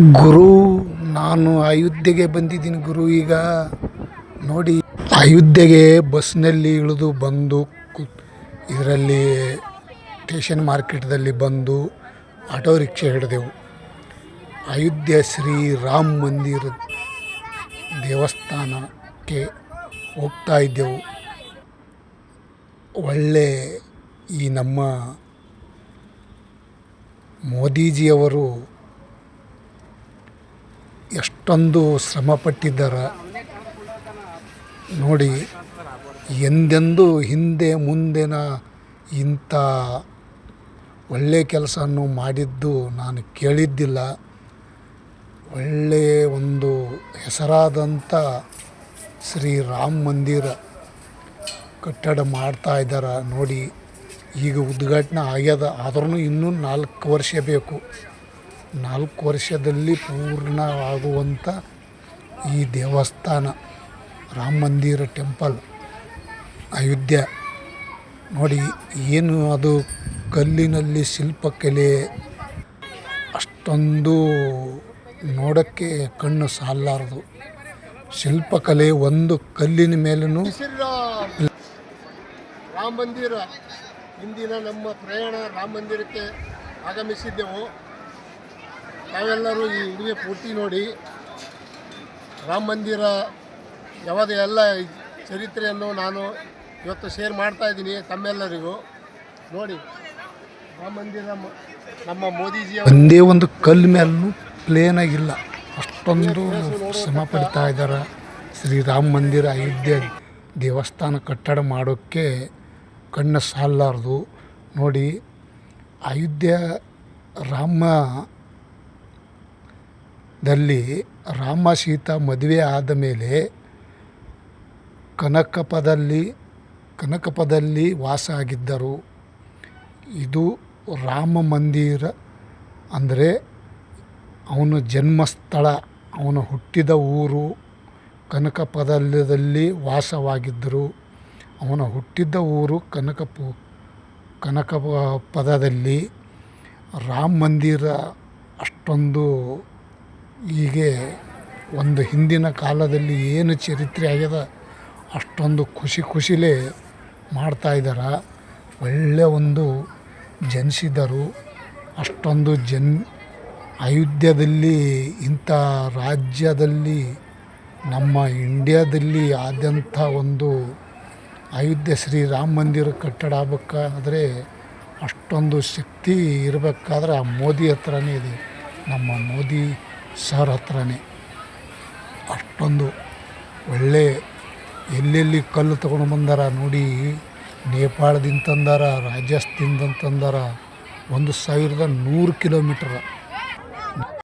ಗುರು, ನಾನು ಅಯೋಧ್ಯೆಗೆ ಬಂದಿದ್ದೀನಿ ಗುರು, ಈಗ ನೋಡಿ. ಅಯೋಧ್ಯೆಗೆ ಬಸ್ನಲ್ಲಿ ಇಳಿದು ಬಂದು ಇದರಲ್ಲಿ ಸ್ಟೇಷನ್ ಮಾರ್ಕೆಟ್ದಲ್ಲಿ ಬಂದು ಆಟೋ ರಿಕ್ಷಾ ಹಿಡಿದೆವು. ಅಯೋಧ್ಯೆ ಶ್ರೀ ರಾಮ ಮಂದಿರ ದೇವಸ್ಥಾನಕ್ಕೆ ಹೋಗ್ತಾ ಇದ್ದೆವು. ಒಳ್ಳೆ ಈ ನಮ್ಮ ಮೋದೀಜಿಯವರು ಎಷ್ಟೊಂದು ಶ್ರಮಪಟ್ಟಿದ್ದಾರೆ. ನೋಡಿ, ಎಂದೆಂದೂ ಹಿಂದೆ ಮುಂದೆನ ಇಂಥ ಒಳ್ಳೆ ಕೆಲಸವನ್ನು ಮಾಡಿದ್ದು ನಾನು ಕೇಳಿದ್ದಿಲ್ಲ. ಒಳ್ಳೆಯ ಒಂದು ಹೆಸರಾದಂಥ ಶ್ರೀ ರಾಮ ಮಂದಿರ ಕಟ್ಟಡ ಮಾಡ್ತಾ ಇದ್ದಾರೆ. ನೋಡಿ, ಈಗ ಉದ್ಘಾಟನೆ ಆಗ್ಯದ. ಆದ್ರೂ ಇನ್ನೂ ನಾಲ್ಕು ವರ್ಷ ಬೇಕು. ನಾಲ್ಕು ವರ್ಷದಲ್ಲಿ ಪೂರ್ಣ ಆಗುವಂಥ ಈ ದೇವಸ್ಥಾನ, ರಾಮ ಮಂದಿರ ಟೆಂಪಲ್, ಅಯೋಧ್ಯ. ನೋಡಿ, ಏನು ಅದು ಕಲ್ಲಿನಲ್ಲಿ ಶಿಲ್ಪಕಲೆ, ಅಷ್ಟೊಂದು ನೋಡೋಕ್ಕೆ ಕಣ್ಣು ಸಾಲಾರದು. ಶಿಲ್ಪಕಲೆ ಒಂದು ಕಲ್ಲಿನ ಮೇಲೂ ರಾಮ ಮಂದಿರ, ಇಂದಿನ ನಮ್ಮ ಪ್ರಯಾಣ ರಾಮ ಮಂದಿರಕ್ಕೆ ಆಗಮಿಸಿದ್ದೆವು. ತಾವೆಲ್ಲರೂ ಈ ಪೂರ್ತಿ ನೋಡಿ ರಾಮ ಮಂದಿರ, ಯಾವುದೇ ಎಲ್ಲ ಚರಿತ್ರೆಯನ್ನು ನಾನು ಇವತ್ತು ಶೇರ್ ಮಾಡ್ತಾ ಇದ್ದೀನಿ ತಮ್ಮೆಲ್ಲರಿಗೂ. ನೋಡಿ, ರಾಮ ಮಂದಿರ ನಮ್ಮ ಮೋದಿಜಿ ಒಂದೇ ಒಂದು ಕಲ್ಲು ಮೇಲೂ ಪ್ಲೇನ್ ಆಗಿಲ್ಲ ಅಷ್ಟೊಂದು ಶ್ರಮ ಪಡ್ತಾ ಇದ್ದಾರೆ ಶ್ರೀರಾಮ ಮಂದಿರ ಅಯೋಧ್ಯೆ ದೇವಸ್ಥಾನ ಕಟ್ಟಡ ಮಾಡೋಕ್ಕೆ ಕಣ್ಣು ಸಾಲಲಾರ್ದು. ನೋಡಿ, ಅಯೋಧ್ಯ ರಾಮದಲ್ಲಿ ರಾಮ ಸೀತಾ ಮದುವೆ ಆದ ಮೇಲೆ ಕನಕಪದಲ್ಲಿ ಕನಕಪದಲ್ಲಿ ವಾಸ ಆಗಿದ್ದರು ಇದು ರಾಮ ಮಂದಿರ ಅಂದರೆ ಅವನ ಜನ್ಮಸ್ಥಳ, ಅವನು ಹುಟ್ಟಿದ ಊರು ಕನಕಪದಲ್ಲದಲ್ಲಿ ವಾಸವಾಗಿದ್ದರು. ಅವನ ಹುಟ್ಟಿದ್ದ ಊರು ಕನಕಪು ಕನಕ ಪದದಲ್ಲಿ ರಾಮ ಮಂದಿರ ಅಷ್ಟೊಂದು ಹೀಗೆ ಒಂದು ಹಿಂದಿನ ಕಾಲದಲ್ಲಿ ಏನು ಚರಿತ್ರೆ ಆಗ್ಯದ, ಅಷ್ಟೊಂದು ಖುಷಿ ಖುಷಿಲೇ ಮಾಡ್ತಾಯಿದ್ದಾರೆ ಒಳ್ಳೆಯ ಒಂದು ಜನಿಸಿದರು. ಅಷ್ಟೊಂದು ಜನ್ ಅಯೋಧ್ಯದಲ್ಲಿ, ಇಂಥ ರಾಜ್ಯದಲ್ಲಿ, ನಮ್ಮ ಇಂಡಿಯಾದಲ್ಲಿ ಆದ್ಯಂತ ಒಂದು ಅಯೋಧ್ಯೆ ಶ್ರೀ ರಾಮ ಮಂದಿರ ಕಟ್ಟಡ ಆಗ್ಬೇಕಾದ್ರೆ ಅಷ್ಟೊಂದು ಶಕ್ತಿ ಇರಬೇಕಾದ್ರೆ ಆ ಮೋದಿ ಹತ್ರನೇ ಇದೆ. ನಮ್ಮ ಮೋದಿ ಸರ್ ಹತ್ರನೇ ಅಷ್ಟೊಂದು ಒಳ್ಳೆ ಎಲ್ಲೆಲ್ಲಿ ಕಲ್ಲು ತಗೊಂಡು ಬಂದಾರ ನೋಡಿ, ನೇಪಾಳದಿಂದ ತಂದಾರ, ರಾಜಸ್ಥಾನದಿಂದ ತಂದಾರ, ಒಂದು ಸಾವಿರದ ನೂರು ಕಿಲೋಮೀಟ್ರ್.